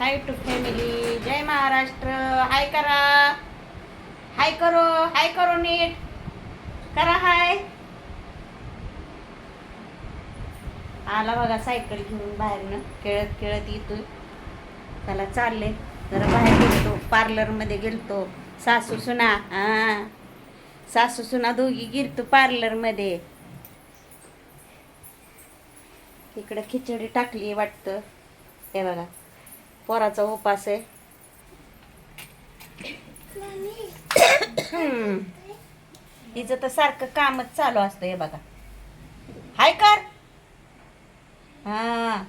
High to family जय Maharashtra hi करा hi करो हाय करो नीट करा हाय आला बघा सायकल घेऊन बाहेरनं. खेळत खेळत येतो त्याला चालले. जरा बाहेर गेलतो. पार्लरमध्ये गेलतो. सासू सुना. हा सासू सुना दोघी गिरतो पार्लरमध्ये. इकडं खिचडी टाकली वाटतं. हे बघा. पोराचा उपास आहे. हम्म. तिचं तर सारखं कामच चालू असतं हे बघा. हाय कर. हा.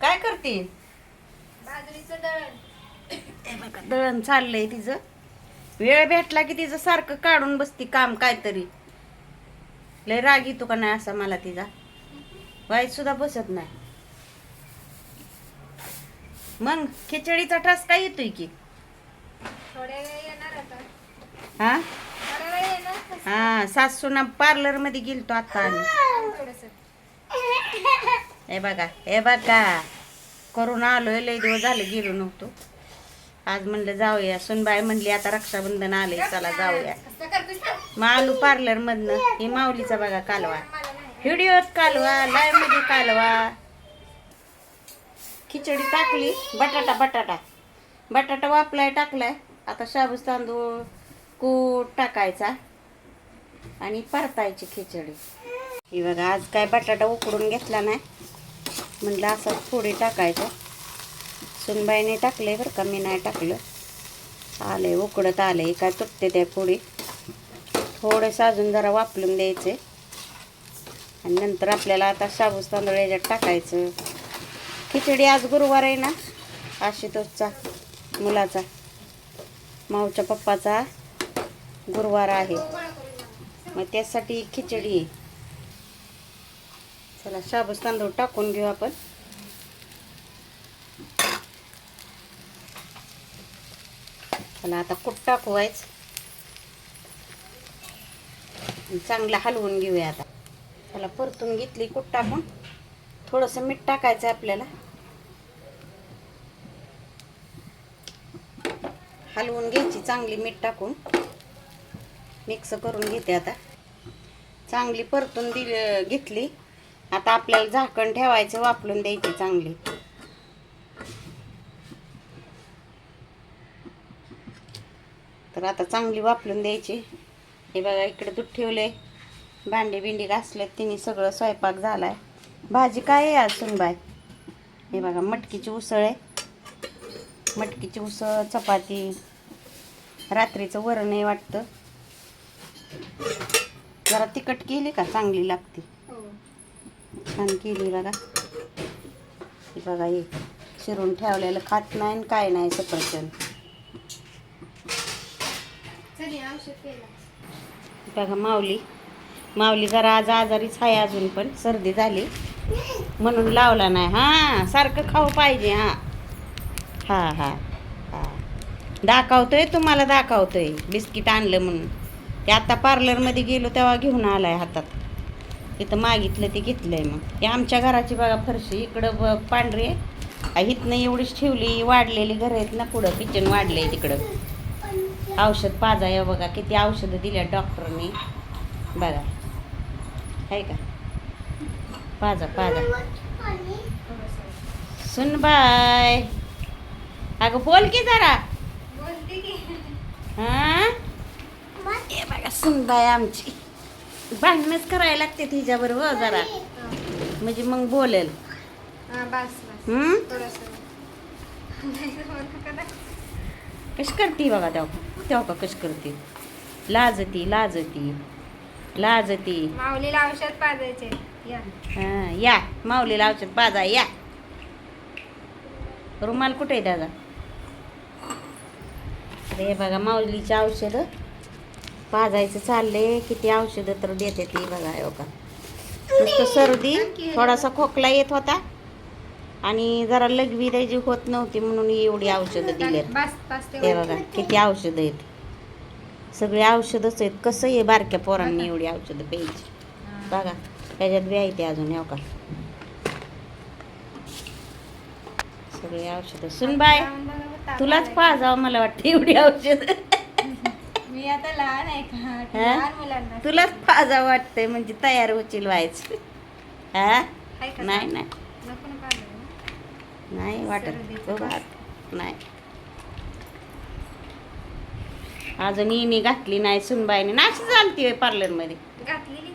काय करते? बघा दळण चाललंय तिचं. वेळ भेटला की तिचं सारखं काढून बसती काम काहीतरी. लय राग येतो का नाही असा मला तिचा? वाईट सुद्धा बसत नाही. मग खिचडीचा ठस काय येतोय की? थोड्या वेळ येणार आता. हा? थोड्या वेळ येणार हा सासूना पार्लरमध्ये गेलतो आता आम्ही. थोडस. हे बघा हे बघा. करून आलोय लय दिवस झाले गेलो नव्हतो. आज म्हणलं जाऊया. सुनबाई म्हणली आता रक्षाबंधन आलंय चला जाऊया? मग आलू पार्लर मधनं. ही माऊलीचा बघा कालवा. व्हिडिओत कालवा लाईव्हमध्ये कालवा. खिचडी टाकली बटाटा बटाटा. बटाटा वापलाय टाकलाय. आता शाबूस तांदूळ कूट टाकायचा आणि परतायची खिचडी. ही बघा आज काय बटाटा उकडून घेतला नाही. म्हणलं असं थोडी टाकायचं. सुनबाईने टाकले बरं का मी नाही टाकलं. आलंय उकडत आलंय काय तुटते त्या फोडी थोडेसं अजून जरा वापरून द्यायचे आणि नंतर आपल्याला आता शाबूस तांदूळ याच्यात टाकायचं. खिचडी आज गुरुवार आहे ना. आशुतोषचा मुलाचा माऊच्या पप्पाचा गुरुवार आहे. मग त्यासाठी खिचडी आहे. चला शाबूस तांदूळ टाकून घेऊ आपण. चला आता कुठ टाकवायच. चांगलं हलवून घेऊया आता. चला परतून घेतली कुठ टाकून. थोडंसं मीठ टाकायचं आहे आपल्याला. हलवून घ्यायची चांगली मीठ टाकून. मिक्स करून घेते आता. चांगली परतून दिली घेतली. आता आपल्याला झाकण ठेवायचं वापरून द्यायची चांगली. तर आता चांगली वापरून द्यायची. हे बघा इकडे दूध ठेवले भांडी बिंडी घासलेत तिने सगळं स्वयंपाक झाला आहे भाजी काय आहे आज सुनबाय हे बघा मटकीची उसळ आहे. मटकीची उसळ चपाती. रात्रीचं वरण आहे वाटतं. जरा तिखट केली का? चांगली लागते. हो. छान केली बघा. हे बघा हे शिरून ठेवलेलं खात नाही आणि काय नाही सफरचंद. बघा माऊली. माऊली जरा आज आजारीच आहे अजून पण. सर्दी झाली. म्हणून लावला नाही. हां सारखं खाऊ पाहिजे हां. हां हां हां. दाखवतोय तुम्हाला दाखवतोय. बिस्किट आणलं म्हणून. ते आता पार्लरमध्ये गेलो तेव्हा घेऊन आलाय हातात. तिथं मागितलं ते घेतलंय मग. ते आमच्या घराची बघा फरशी इकडं ब पांढरी आहे. इथनं एवढीच ठेवली वाढलेली घरं आहेत ना पुढं किचन वाढलंय तिकडं. औषध पाजा या बघा किती औषधं दिल्या डॉक्टरनी. बघा. आहे का? पाजा पाजा. सुन बाय. अगं बोल की जरा. हा? बघा सुन बाय आमची. भांडणच करायला लागते तिच्याबरोबर जरा. म्हणजे मग बोलेल. कशी करते बघा तेव्हा. तेव्हा का कशी करते? लाजती लाजती. लाजती. माऊलीला औषध पाजायचे. हा, या. माऊलीला औषध पाजा या. रुमाल कुठे आहे दादा? हे बघा माऊलीची औषधं. पाजायचं चाललंय. किती औषधं तर देते ती बघा हो का नुसतं सर्दी थोडासा खोकला येत होता. आणि जरा लघवी द्यायची होत नव्हती म्हणून एवढी औषधं दिली हे ते बघा किती औषधं आहेत. सगळी औषधच आहेत. कसं आहे बारक्या पोरांनी एवढी औषधं प्यायची? बघा. त्याच्यात बी आहे ते अजून हो का? सगळी औषधं. बरं, ताप तुलाच आलाय. पाजावं मला वाटतं एवढी औषध. मी आता लहान आहे का? लहान मुलांना. तुलाच पाजावं वाटतंय म्हणजे तयार होशील व्हायचं. हा? नाही नाही. नाही वाटत. हो नाही. अजून इनी घातली नाही सुनबाईने. नाशी चालती पार्लरमध्ये घातलेली.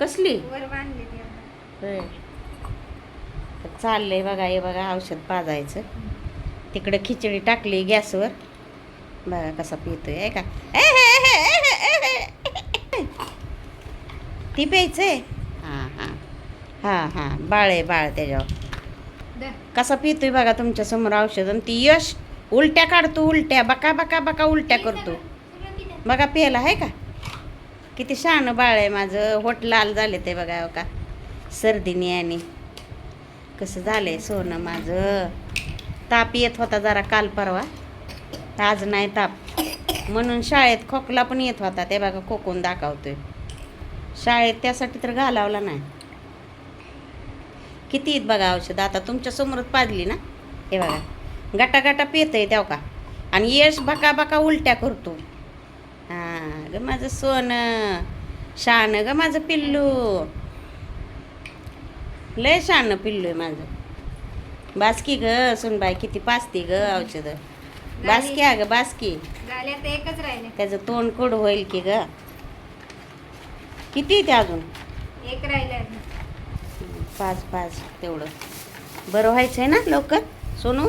कसली. होय. चाललंय बघा हे बघा औषध पाजायचं. तिकडे खिचडी टाकली गॅसवर. बघा कसा पितोय आहे का? हे, हे, हे, हे, हे. ती प्यायचंय? हां हां. हां हां. बाळ आहे बाळ त्याच्यावर. कसा पितोय बघा तुमच्यासमोर औषध आणि ती यश. उलट्या काढतो उलट्या. बका बका बका उलट्या करतो? बघा प्यायला आहे का? किती शहाणं बाळ आहे माझं. होट लाल झाले ते बघा हो का. सर्दीने आणि. कसं झालं आहे सोनं माझं. ताप येत होता जरा काल परवा. आज नाही ताप. म्हणून शाळेत खोकला पण येत होता. ते बघा खोकून दाखवतोय. शाळेत त्यासाठी तर घालावला नाही. किती येत बघा औषध? आता तुमच्या समोरच पाजली ना? हे बघा. गटा गटा आहे तेव्हा का. आणि यश बका बका उलट्या करतो. ग माझं सोनं शान ग माझं पिल्लू. लय शान पिल्लू आहे माझं. बासकी ग सुनबाई किती पाचती ग औषधं. बासकी अगं बासकी. झाले आता एकच राहिले. त्याचं तोंड कोड होईल की ग? किती ते अजून? एक राहिले पाच पाच तेवढं. बरं व्हायचं आहे ना लवकर सोनू?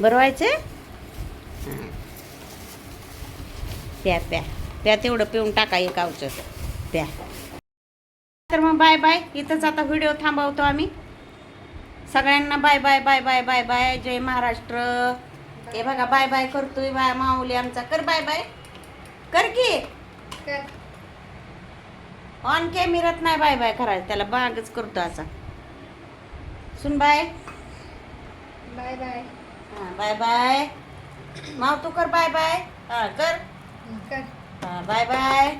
बरं व्हायचं प्या प्या. प्या तेवढं पिऊन टाका एक औषध प्या तर मग बाय बाय इथंच आता व्हिडिओ थांबवतो आम्ही. सगळ्यांना bye bye bye bye bye bye. जय महाराष्ट्र. हे बघा बाय बाय करतोय बाय माऊली आमचा. कर बाय बाय. कर की. ऑन कॅमेरात नाही बाय बाय करायचं. त्याला बागच करतो असा. सुन बाय. Bye bye. हा बाय बाय. माव तू कर बाय बाय. हा कर. कर. Bye bye.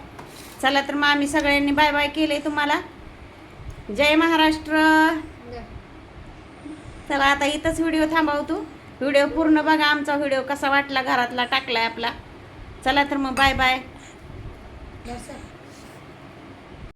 चला तर मग आम्ही सगळ्यांनी बाय बाय केले तुम्हाला. जय महाराष्ट्र. चला आता इथंच व्हिडिओ थांबवतो व्हिडिओ पूर्ण बघा आमचा व्हिडिओ कसा वाटला घरातला टाकलाय आपला. चला तर मग बाय बाय.